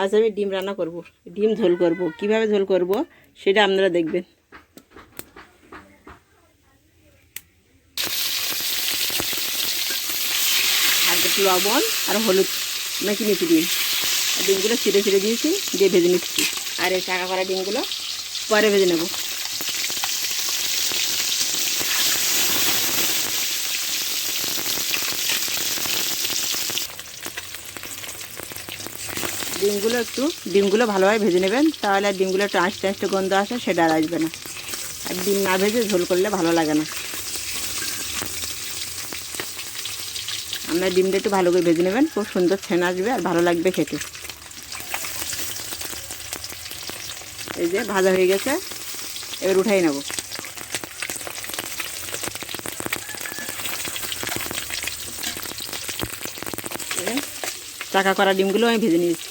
আজ আমি ডিম রান্না করব। ডিম ঝোল করব। কীভাবে ঝোল করব সেটা আপনারা দেখবেন। আর লবণ আর হলুদ। মেখে নিচ্ছি ডিম? ডিমগুলো ছিঁড়ে ছিঁড়ে দিয়েছি, দিয়ে ভেজে নিচ্ছি। আর এই টাকা করা ডিমগুলো পরে ভেজে নেব। ডিমগুলো একটু, ডিমগুলো ভালোভাবে ভেজে নেবেন, তাহলে ডিমগুলো একটু আঁচটে আঁচটে গন্ধ আসে, সেটা আর আসবে না। আর ডিম না ভেজে ঝোল করলে ভালো লাগে না। আপনার ডিমটা একটু ভালো করে ভেজে নেবেন, খুব সুন্দর ছেন আসবে আর ভালো লাগবে খেতে। এই যে ভাজা হয়ে গেছে, এবার উঠাই নেব। চাকা করা ডিমগুলো আমি ভেজে নিয়েছি।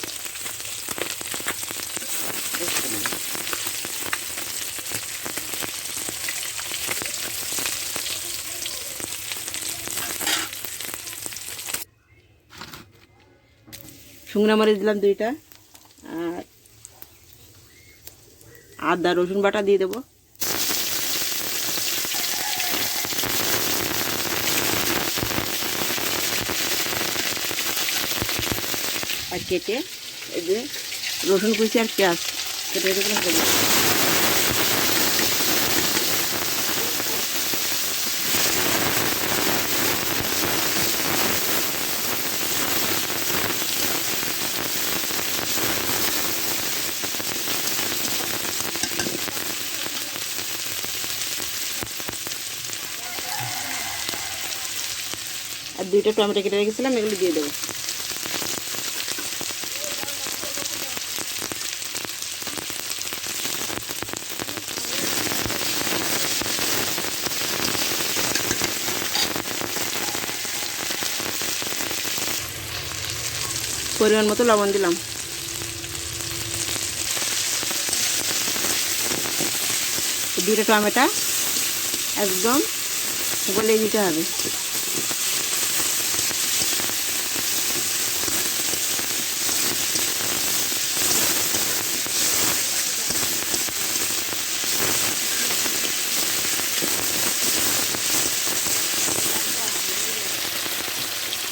শুকনো মরিচ দিলাম দুইটা, আর আদা, রসুন বাটা দিয়ে দেবো। আর কেটে এই যে রসুন কুচি আর পেঁয়াজ, কেটে কেটে আর দুইটা টমেটো কেটে রেখেছিলাম, এগুলো দিয়ে দেবো। পরিমাণ মতো লবণ দিলাম। দুটো টমেটো একদম গলে দিতে হবে।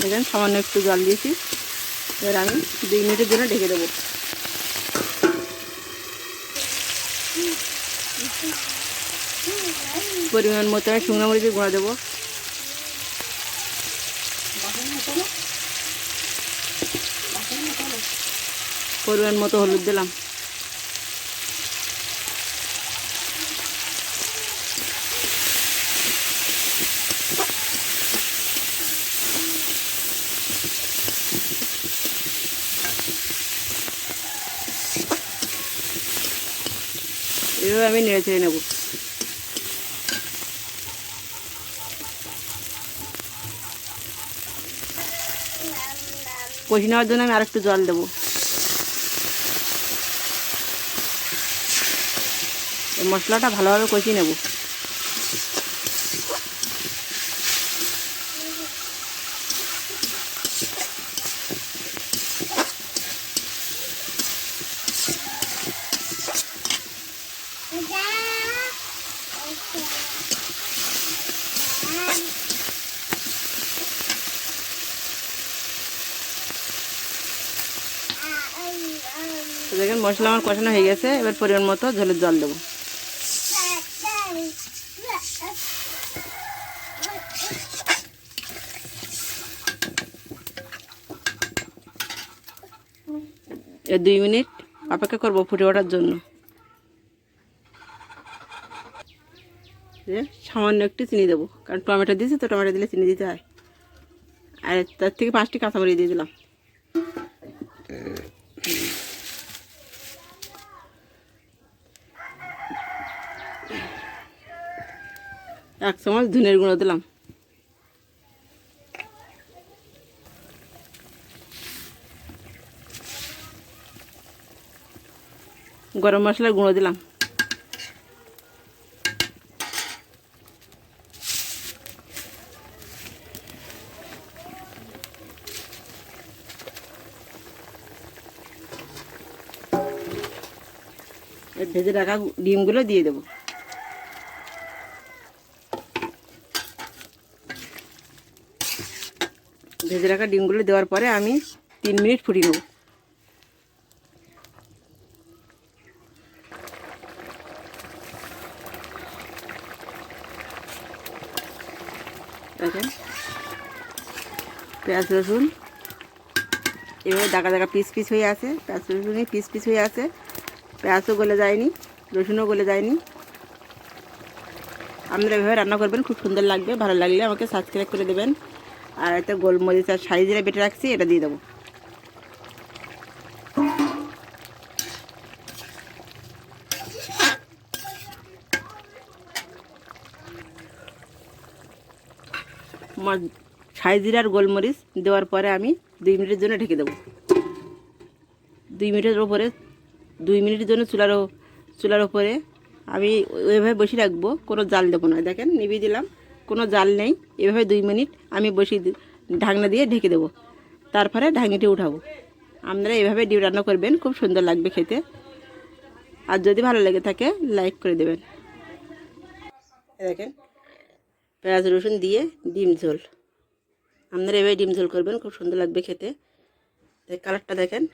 দেখেন, সামান্য একটু জল দিয়েছি। এবার আমি দুই মিনিটের জন্য ঢেকে দেবো। পরিমাণ মতো আমি শুকনো মরিচের গুঁড়া দেবো। পরিমাণ মতো হলুদ দিলাম। এভাবে আমি নেড়ে ছেড়ে নেব। কষি নেওয়ার জন্য আমি আরেকটু জল দেবো। মশলাটা ভালোভাবে কষিয়ে নেব তো দেখেন মশলা আমার কষানো হয়ে গেছে, এবার পরিমাণ মতো ঝোলের জল দেবো। দুই মিনিট অপেক্ষা করব ফুটে ওঠার জন্য। সামান্য একটু চিনি দেবো, কারণ টমেটো দিয়েছি তো, টমেটো দিলে চিনি দিতে হয়। আর তার থেকে পাঁচটি কাঁচামরিচ দিয়ে দিলাম। এক চামচ ধনের গুঁড়ো দিলাম। গরম মশলা গুঁড়ো দিলাম। ভেজে রাখা ডিমগুলো দিয়ে দেবো। ভেজে রাখা ডিমগুলো দেওয়ার পরে আমি তিন মিনিট ফুটিয়ে নেব। দেখেন, পেঁয়াজ, রসুন, এভাবে দাগা দাগা পিস পিস হয়ে আছে, পেঁয়াজ রসুনই পিস পিস হয়ে আছে। পেঁয়াজও গলে যায়নি, রসুনও গলে যায়নি। আপনারা এভাবে রান্না করবেন, খুব সুন্দর লাগবে। ভালো লাগলে আমাকে সাবস্ক্রাইব করে দেবেন। আর একটা গোলমরিচ আর সাইজ জিরা বেটে রাখছি, এটা দিয়ে দেবো। সাইজ জিরা আর গোলমরিচ দেওয়ার পরে আমি দুই মিনিটের জন্য ঢেকে দেবো। দুই মিনিটের ওপরে দুই মিনিটের জন্য চুলার চুলার ওপরে আমি ওইভাবে বসে রাখব, কোনো জাল দেবো না। দেখেন, নিভিয়ে দিলাম। কোনো জাল নেই। এভাবে দুই মিনিট আমি বসিয়ে দি- ঢাকনা দিয়ে ঢেকে দেবো। তারপরে ঢাকনিটি উঠাবো। আপনারা এভাবে ডিম রান্না করবেন, খুব সুন্দর লাগবে খেতে। আর যদি ভালো লেগে থাকে, লাইক করে দেবেন। দেখেন, পেঁয়াজ, রসুন দিয়ে ডিম ঝোল। আপনারা এভাবে ডিম ঝোল করবেন, খুব সুন্দর লাগবে খেতে। কালারটা দেখেন।